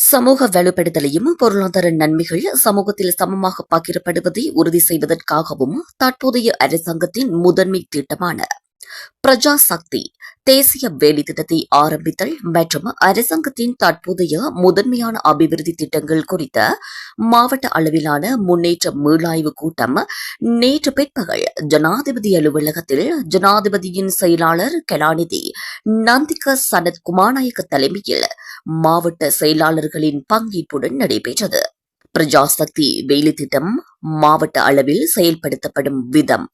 சமூக வலுப்படுத்தலையும் பொருளாதார நன்மைகள் சமூகத்தில் சமமாக பகிரப்படுவதை உறுதி செய்வதற்காகவும் தற்போதைய அரசாங்கத்தின் முதன்மை திட்டமான பிரஜா சக்தி தேசிய வேலை திட்டத்தை ஆரம்பித்தல் மற்றும் அரசாங்கத்தின் தற்போதைய முதன்மையான அபிவிருத்தி திட்டங்கள் குறித்த மாவட்ட அளவிலான முன்னேற்ற மீளாய்வு கூட்டம் நேற்று பிற்பகல் ஜனாதிபதி அலுவலகத்தில் ஜனாதிபதியின் செயலாளர் கலாநிதி நந்திக சனத் குமாநாயக்க தலைமையில் மாவட்ட செயலாளர்களின் பங்கேற்புடன் நடைபெற்றது. பிரஜாசக்தி வேலை திட்டம் மாவட்ட அளவில் செயல்படுத்தப்படும் விதம்.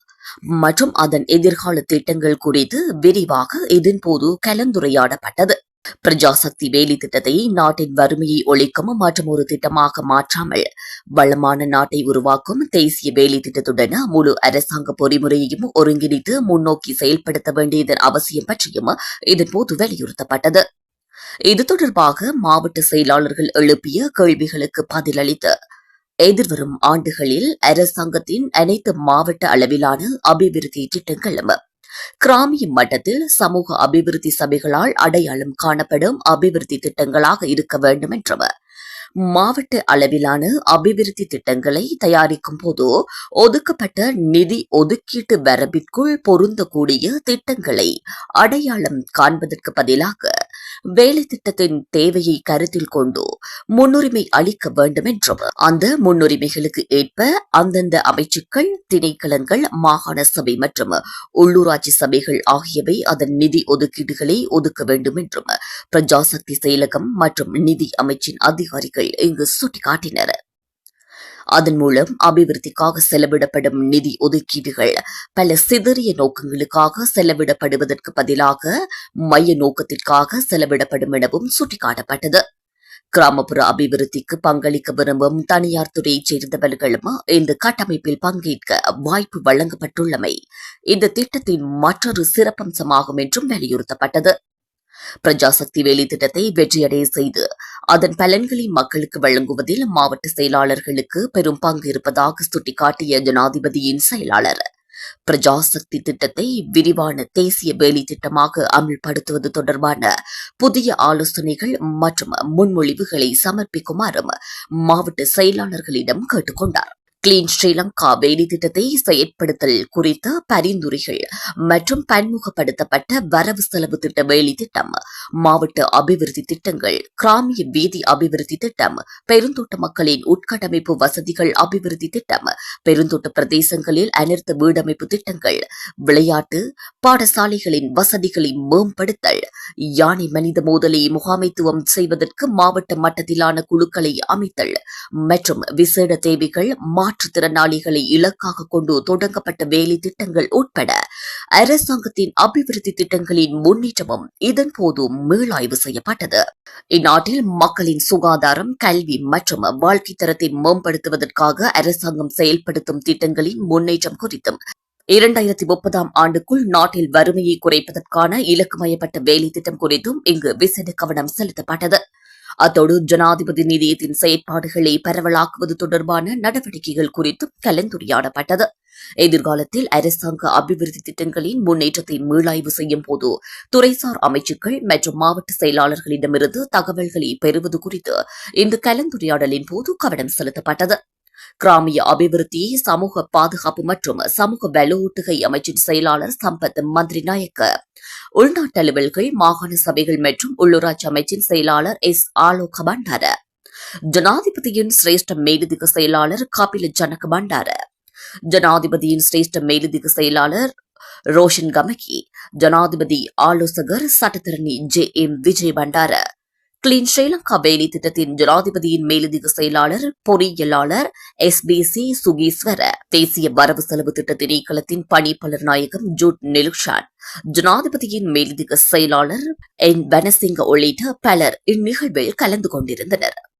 மற்றும் அதன் எதிர்கால திட்டங்கள் குறித்து விரிவாக இதன்போது கலந்துரையாடப்பட்டது. பிரஜாசக்தி வேலை திட்டத்தை நாட்டின் வறுமையை ஒழிக்கும் மற்றும் ஒரு திட்டமாக மாற்றாமல் வளமான நாட்டை உருவாக்கும் தேசிய வேலை திட்டத்துடன் முழு அரசாங்க பொறிமுறையையும் ஒருங்கிணைத்து முன்னோக்கி செயல்படுத்த வேண்டியதன் அவசியம் பற்றியும் இதன்போது வலியுறுத்தப்பட்டது இது தொடர்பாக மாவட்ட செயலாளர்கள் எழுப்பிய கேள்விகளுக்கு பதிலளித்த எதிர்வரும் ஆண்டுகளில் அரசாங்கத்தின் அனைத்து மாவட்ட அளவிலான அபிவிருத்தி திட்டங்களும் கிராமிய மட்டத்தில் சமூக அபிவிருத்தி சபைகளால் அடையாளம் காணப்படும் அபிவிருத்தி திட்டங்களாக இருக்க வேண்டும் என்றும் மாவட்ட அளவிலான அபிவிருத்தி திட்டங்களை தயாரிக்கும் போது ஒதுக்கப்பட்ட நிதி ஒதுக்கீட்டு வரம்பிற்குள் பொருந்தக்கூடிய திட்டங்களை அடையாளம் காண்பதற்கு பதிலாக வேலை திட்டத்தின் தேவையை கருத்தில் கொண்டு முன்னுரிமை அளிக்க வேண்டும் என்றும் அந்த முன்னுரிமைகளுக்கு ஏற்ப அந்தந்த அமைச்சுக்கள் திணைக்களங்கள் மாகாண சபை மற்றும் உள்ளூராட்சி சபைகள் ஆகியவை அதன் நிதி ஒதுக்கீடுகளை ஒதுக்க வேண்டும் என்றும் பிரஜாசக்தி செயலகம் மற்றும் நிதி அமைச்சின் அதிகாரிகள் இங்கு சுட்டிக்காட்டினர். அதன் மூலம் அபிவிருத்திக்காக செலவிடப்படும் நிதி ஒதுக்கீடுகள் பல சிதறிய நோக்கங்களுக்காக செலவிடப்படுவதற்கு பதிலாக மைய நோக்கத்திற்காக செலவிடப்படும் எனவும் சுட்டிக்காட்டப்பட்டது. கிராமப்புற அபிவிருத்திக்கு பங்களிக்க விரும்பும் தனியார் துறையைச் சேர்ந்தவர்களும் இந்த கட்டமைப்பில் பங்கேற்க வாய்ப்பு வழங்கப்பட்டுள்ளமை இந்த திட்டத்தின் மற்றொரு சிறப்பம்சமாகும் என்றும் வலியுறுத்தப்பட்டது. பிரஜாசக்தி வேலை திட்டத்தை வெற்றியடைய செய்து அதன் பலன்களை மக்களுக்கு வழங்குவதில் மாவட்ட செயலாளர்களுக்கு பெரும் பங்கு இருப்பதாக சுட்டிக்காட்டிய ஜனாதிபதியின் செயலாளர். பிரஜாசக்தி திட்டத்தை விரிவான தேசிய வேலை திட்டமாக அமல்படுத்துவது தொடர்பான புதிய ஆலோசனைகள் மற்றும் முன்மொழிவுகளை சமர்ப்பிக்குமாறும் மாவட்ட செயலாளர்களிடம் கேட்டுக்கொண்டார். கிளீன் ஸ்ரீலங்கா வேலை திட்டத்தை செயற்படுத்தல் குறித்த பரிந்துரைகள் மற்றும் பன்முகப்படுத்தப்பட்ட வரவு செலவு திட்ட வேலை திட்டம் மாவட்ட அபிவிருத்தி திட்டங்கள் கிராமிய வீதி அபிவிருத்தி திட்டம் பெருந்தோட்ட மக்களின் உட்கட்டமைப்பு வசதிகள் அபிவிருத்தி திட்டம் பெருந்தோட்ட பிரதேசங்களில் அனர்த்த வீடமைப்பு திட்டங்கள் விளையாட்டு பாடசாலைகளின் வசதிகளை மேம்படுத்தல் யானை மனித மோதலை முகாமைத்துவம் செய்வதற்கு மாவட்ட மட்டத்திலான குழுக்களை அமைத்தல் மற்றும் விசேட தேவைகள் மாற்றுத்திறனாளிகளை இலக்காக கொண்டு தொடங்கப்பட்ட வேலை திட்டங்கள் உட்பட அரசாங்கத்தின் அபிவிருத்தி திட்டங்களின் முன்னேற்றமும் இதன்போது மீளாய்வு செய்யப்பட்டது. இந்நாட்டில் மக்களின் சுகாதாரம் கல்வி மற்றும் வாழ்க்கை தரத்தை மேம்படுத்துவதற்காக அரசாங்கம் செயல்படுத்தும் திட்டங்களின் முன்னேற்றம் குறித்தும் இரண்டாயிரத்தி முப்பதாம் ஆண்டுக்குள் நாட்டில் வறுமையை குறைப்பதற்கான இலக்குமயப்பட்ட வேலை திட்டம் குறித்தும் இங்கு விசேட கவனம் செலுத்தப்பட்டது. அத்தோடு ஜனாதிபதி நிதியத்தின் செயற்பாடுகளை பரவலாக்குவது தொடர்பான நடவடிக்கைகள் குறித்தும் கலந்துரையாடப்பட்டது. எதிர்காலத்தில் அரசாங்க அபிவிருத்தி திட்டங்களின் முன்னேற்றத்தை மீளாய்வு செய்யும் போது துறைசார் அமைச்சுக்கள் மற்றும் மாவட்ட செயலாளர்களிடமிருந்து தகவல்களை பெறுவது குறித்து இந்த கலந்துரையாடலின் போது கவனம் செலுத்தப்பட்டது. கிராமிய அபிவிருத்தி சமூக பாதுகாப்பு மற்றும் சமூக வலுவூட்டுகை அமைச்சின் செயலாளர் சம்பத் மந்திரி நாயக்க உள்நாட்டு அலுவல்கள் மாகாண சபைகள் மற்றும் உள்ளூராட்சி அமைச்சின் செயலாளர் எஸ். ஆலோக பண்டார ஜனாதிபதியின் சிரேஷ்ட மேலதிக செயலாளர் காபில ஜனக பண்டார ஜனாதிபதியின் சிரேஷ்ட மேலதிக செயலாளர் ரோஷன் கமகி. ஜனாதிபதி ஆலோசகர் சட்டத்தரணி J. M. Vijay Bandara clean Sri Lanka வேலை திட்டத்தின் ஜனாதிபதியின் மேலதிக செயலாளர் பொறியியலாளர் எஸ் பி சி சுகீஸ்வர. தேசிய வரவு செலவு திட்ட திணைக்களத்தின் பணிப்பாளர் நாயகம் ஜூட் நெலுஷான் ஜனாதிபதியின் மேலதிக செயலாளர் என். வனசிங்க உள்ளிட்ட பலர் இந்நிகழ்வில் கலந்து கொண்டிருந்தனர்.